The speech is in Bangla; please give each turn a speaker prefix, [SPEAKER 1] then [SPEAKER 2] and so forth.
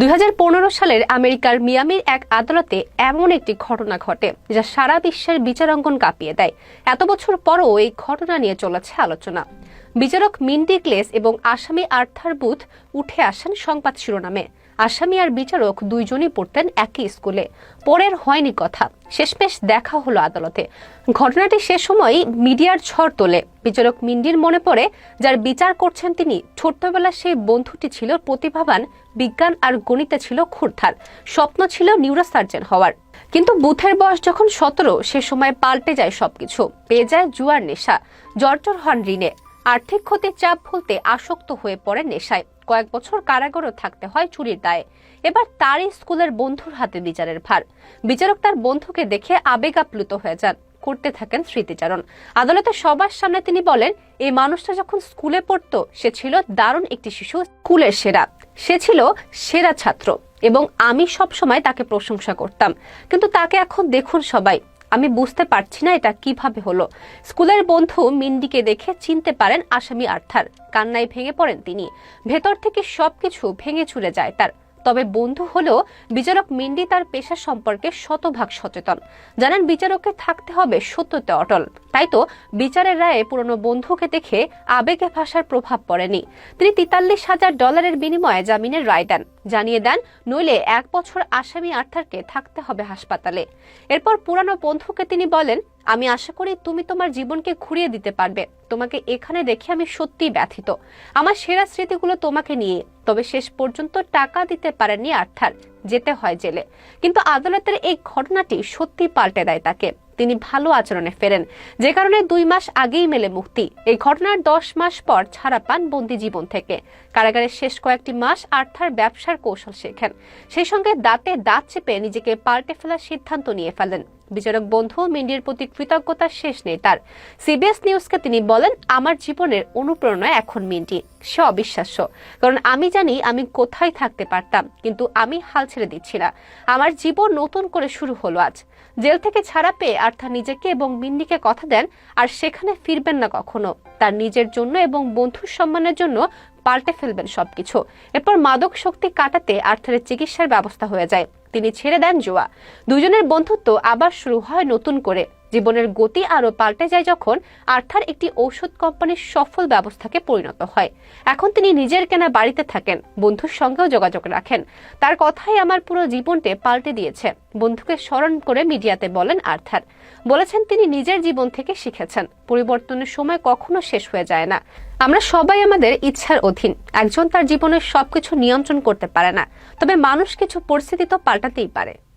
[SPEAKER 1] দুই হাজার পনেরো সালের আমেরিকার মিয়ামির এক আদালতে এমন একটি ঘটনা ঘটে, যা সারা বিশ্বের বিচারাঙ্গন কাঁপিয়ে দেয়। এত বছর পরও এই ঘটনা নিয়ে চলেছে আলোচনা। বিচারক মিন্ডি ক্লেস এবং আসামি আর্থার বুথ উঠে আসেন সংবাদ শিরোনামে। আসামি আর বিচারক দুইজনই পড়তেন একই স্কুলে। পরের হয়নি কথা। শেষমেশ দেখা হলো আদালতে। ঘটনাটি সে সময় মিডিয়ার ঝড় তোলে। বিচারক মিন্ডির মনে পড়ে, যার বিচার করছেন তিনি ছোট্টবেলা সেই বন্ধুটি ছিল প্রতিভাবান, বিজ্ঞান আর গণিতে ছিল খুরধার স্বপ্ন ছিল নিউরোসার্জন হওয়ার। কিন্তু বুথের বয়স যখন সতেরো, সে সময় পাল্টে যায় সবকিছু। পেয়ে যায় জুয়ার নেশা। জর্জর হন ঋণে। আর্থিক ক্ষতির চাপ ভুলতে আসক্ত হয়ে পড়ে নেশায়। কয়েক বছর কারাগারও থাকতে হয় চুরির দায়ে। এবার তারই স্কুলের বন্ধুর হাতে বিচারের ভার। বিচারক তার বন্ধুকে দেখে আবেগ আপ্লুত হয়ে যান। করতে থাকেন স্মৃতিচারণ। আদালতে সবার সামনে তিনি বলেন, এই মানুষটা যখন স্কুলে পড়তো, সে ছিল দারুণ একটি শিশু স্কুলের সেরা। সে ছিল সেরা ছাত্র এবং আমি সব সময় তাকে প্রশংসা করতাম। কিন্তু তাকে এখন দেখুন সবাই। আমি বুঝতে পারছি না এটা কীভাবে হলো। স্কুলের বন্ধু মিন্ডিকে দেখে চিনতে পারেন আসামি আর্থার। কান্নায় ভেঙে পড়েন তিনি। ভেতর থেকে সবকিছু ভেঙে চুরে যায় তার। তবে বন্ধু হলেও বিচারক মিন্ডি তার পেশা সম্পর্কে শতভাগ সচেতন। জানেন, বিচারককে থাকতে হবে সত্যতে অটল। তাই তো বিচারের রায়ে পুরনো বন্ধুকে দেখে আবেগে ভাষার প্রভাব পড়েনি। তিনি তেতাল্লিশ হাজার ডলারের বিনিময়ে জামিনের রায় দেন। জানিয়ে দেন, নইলে এক বছর আসামি আর্থারকে থাকতে হবে হাসপাতালে। এরপর পুরানো বন্ধুকে তিনি বলেন, আমি আশা করি তুমি তোমার জীবনকে ঘুরিয়ে দিতে পারবে। তোমাকে এখানে দেখে আমি সত্যিই ব্যথিত। আমার সেরা স্মৃতিগুলো তোমাকে নিয়ে। তবে শেষ পর্যন্ত টাকা দিতে পারেননি আর্থার, যেতে হয় জেলে। কিন্তু আদালতের এই ঘটনাটি সত্যি পাল্টে দেয় তাকে। তিনি ভালো আচরণে ফেরেন। যে কারণে দুই মাস আগেই মেলে মুক্তি। এই ঘটনার দশ মাস পর ছাড়া পান বন্দি জীবন থেকে। কারাগারের শেষ কয়েকটি মাস আর্থার ব্যবসার কৌশল শেখেন। সেই সঙ্গে দাঁতে দাঁত চেপে নিজেকে পাল্টে ফেলার সিদ্ধান্ত নিয়ে ফেলেন। বিচারক বন্ধু মিন্ডির প্রতি কৃতজ্ঞতা শেষ নেই তার। সিবিএস নিউজকে তিনি বলেন, আমার জীবনের অনুপ্রেরণা এখন মিন্টি। সে অবিশ্বাস্য। কারণ আমি জানি আমি কোথায় থাকতে পারতাম, কিন্তু আমি হাল ছেড়ে দিচ্ছি না। আমার জীবন নতুন করে শুরু হলো আজ। জেল থেকে ছাড়া পেয়ে আর্থার নিজেকে এবং মিন্ডিকে কথা দেন, আর সেখানে ফিরবেন না কখনো। তার নিজের জন্য এবং বন্ধুর সম্মানের জন্য পাল্টে ফেলবেন সবকিছু। এরপর মাদক শক্তি কাটাতে আর্থারের চিকিৎসার ব্যবস্থা হয়ে যায়। তিনি ছেড়ে দেন জুয়া। দুজনের বন্ধুত্ব আবার শুরু হয় নতুন করে। জীবনের গতি আরও পাল্টে যায় যখন আর্থার একটি ঔষধ কোম্পানির সফল ব্যবস্থাকে পরিণত হয়। এখন তিনি নিজের কেনা বাড়িতে থাকেন, বন্ধুর সঙ্গেও যোগাযোগ রাখেন। তার কথাই আমার পুরো জীবনকে পাল্টে দিয়েছে, বন্ধুকে স্মরণ করে মিডিয়াতে বলেন আর্থার। বলেছেন তিনি নিজের জীবন থেকে শিখেছেন, পরিবর্তনের সময় কখনো শেষ হয়ে যায় না। আমরা সবাই আমাদের ইচ্ছার অধীন, একজন তার জীবনের সবকিছু নিয়ন্ত্রণ করতে পারে না, তবে মানুষ কিছু পরিস্থিতি তো পাল্টাতেই পারে।